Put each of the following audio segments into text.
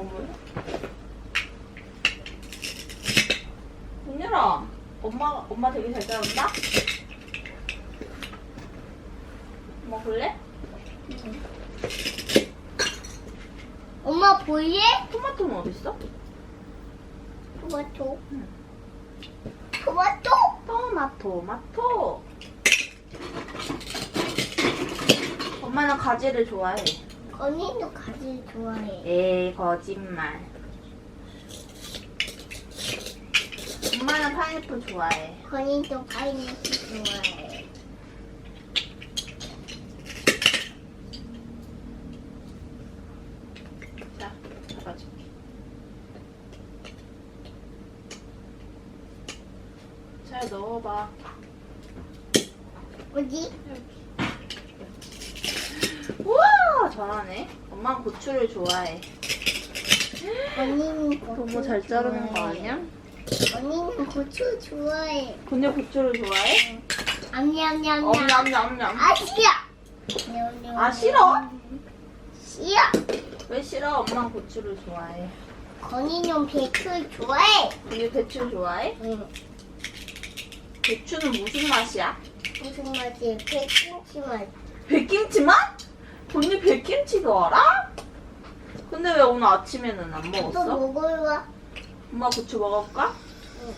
어머. 은율아, 엄마 엄마 되게 잘 자란다. 엄마 볼래? 엄마 볼래? 토마토는 어디 있어? 토마토. 응. 토마토. 토마토, 마토. 엄마는 가지를 좋아해. 건이도 가지 좋아해. 에이 거짓말. 엄마는 파인애플 좋아해. 건이도 파인애플 좋아해. 자, 잡아줄게. 잘 넣어봐. 어디? 우와, 잘하네. 엄마는 고추를 좋아해. 고추 너무 잘 자르는 거 좋아해. 아니야? 건이는 고추 좋아해. 근데 고추를 좋아해? 암냠냠냠. 엄냠냠냠. 아 싫어. 아, 싫어? 싫어. 왜 싫어? 엄마는 고추를 좋아해. 건이는 배추 좋아해. 근데 배추 좋아해? 응. 배추는 무슨 맛이야? 무슨 맛이? 백김치 맛. 백김치 맛? 언니 백김치도 알아? 근데 왜 오늘 아침에는 안 또 먹었어? 먹어봐. 엄마 고추 먹어볼까? 응.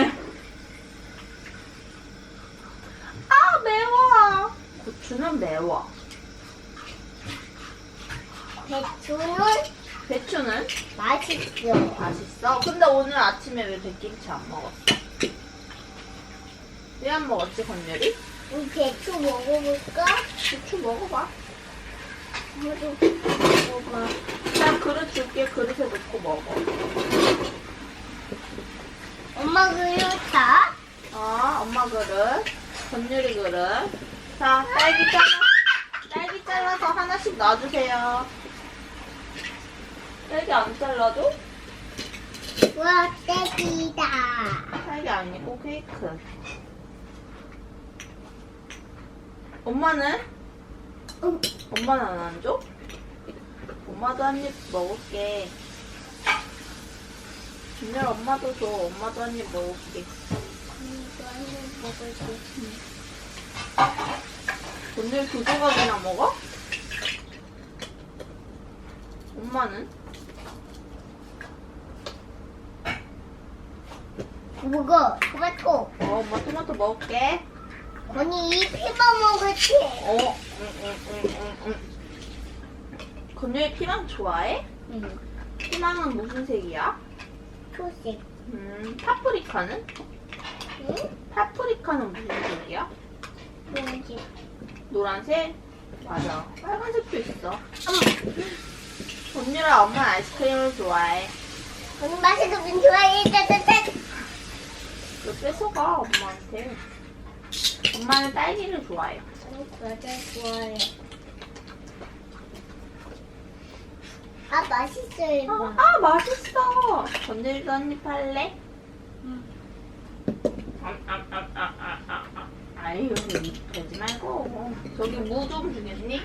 에. 아 매워. 고추는 매워. 배추는 배추는 맛있어. 맛있어. 근데 오늘 아침에 왜 백김치 안 먹었어? 왜 안 먹었지 건열이? 우리 배추 먹어볼까? 고추 먹어봐. 나도 먹어봐. 나 그릇 줄게. 그릇에 넣고 먹어. 엄마 그렇다. 아, 엄마 그릇, 건율이 그릇. 자, 딸기 잘라, 딸기 잘라서 하나씩 놔주세요. 딸기 안 잘라도? 와, 딸기다. 딸기 아니고 케이크. 엄마는? 응. 엄마는 안 줘? 엄마도 한 입 먹을게. 준열 엄마도 줘. 엄마도 한 입 먹을게. 이거 한입 먹을게. 건율 두 조각이나 먹어? 엄마는? 먹어. 토마토. 어, 엄마 토마토 먹을게. 언니 잎만 먹을게. 어, 응, 응, 응, 응, 응. 건율이 피망 좋아해? 응. 피망은 무슨 색이야? 초식. 음, 파프리카는? 응? 파프리카는 무슨 색이야? 초식. 노란색? 맞아. 빨간색도 있어. 건율아, 엄마는 아이스크림을 좋아해. 언니 맛있는 좋아해. 따따따. 너 뺏어가, 엄마한테. 엄마는 딸기를 좋아해. 언니 과자 좋아해. 아 맛있어 이거. 아, 아, 맛있어. 건율이도 한입 할래? 응. 아, 아, 아, 아, 아, 아, 아. 아유, 되지 말고. 저기 무 좀 주겠니?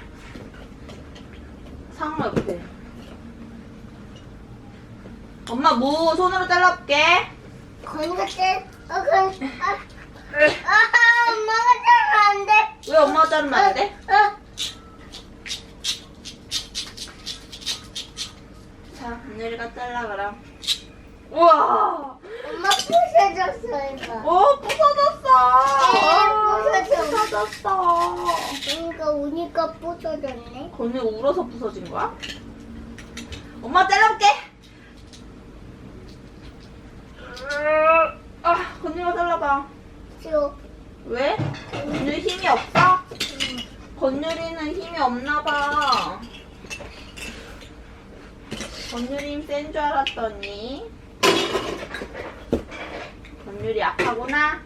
상어 옆에. 엄마 무 손으로 잘라볼게. 건이가 때. 어 건. 아. 아 엄마가 자르면 안 돼. 왜 엄마가 자르면 안 돼? 어. 자, 은율이가 잘라 그럼. 우와! 엄마 부셔졌어 이거. 오, 부서졌어! 에, 부서져. 부서졌어. 그러니까 우니까 부서졌네. 건이 울어서 부서진 거야? 엄마 잘라볼게! 아, 건이가 잘라봐. 싫어. 왜? 건율 힘이 없어? 건율이는 힘이 없나 봐. 건율이 힘 센 줄 알았더니. 건율이 약하구나?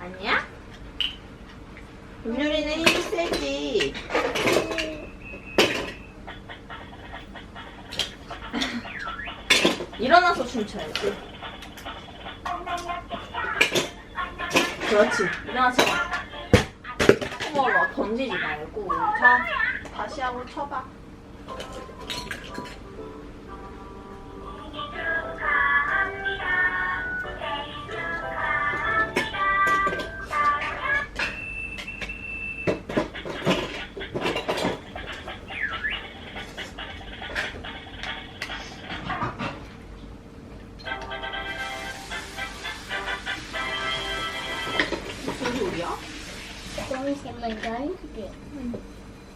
아니야? 건율이는 힘이 세지. 일어나서 춤춰야지. 그렇지. 일어나서. 어머, 던지지 말고. 자, 다시 하고 쳐봐.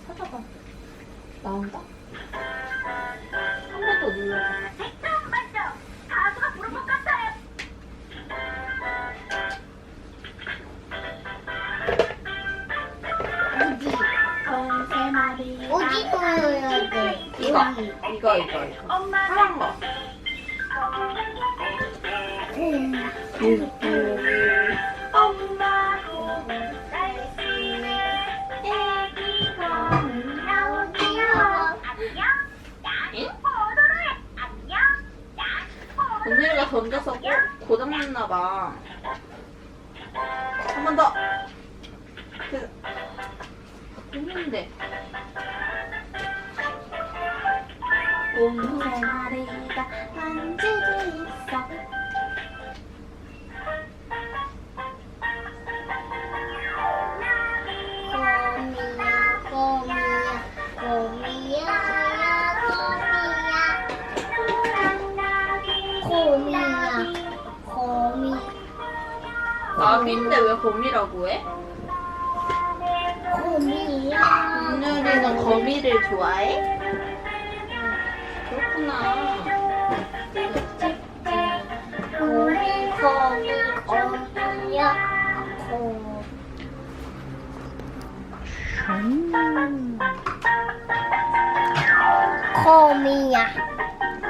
찾아봐. 나온다? 한 번 더 눌러봐. 어디? 돼? 이거. 이거, 이거, 이거. 파란 거. 음. 응? 고장났나봐. 한 번 더. 그, 했는데. 마리가 나비인데 왜 곰이라고 해? 곰이야. 은율이는 거미를 좋아해? 그렇구나.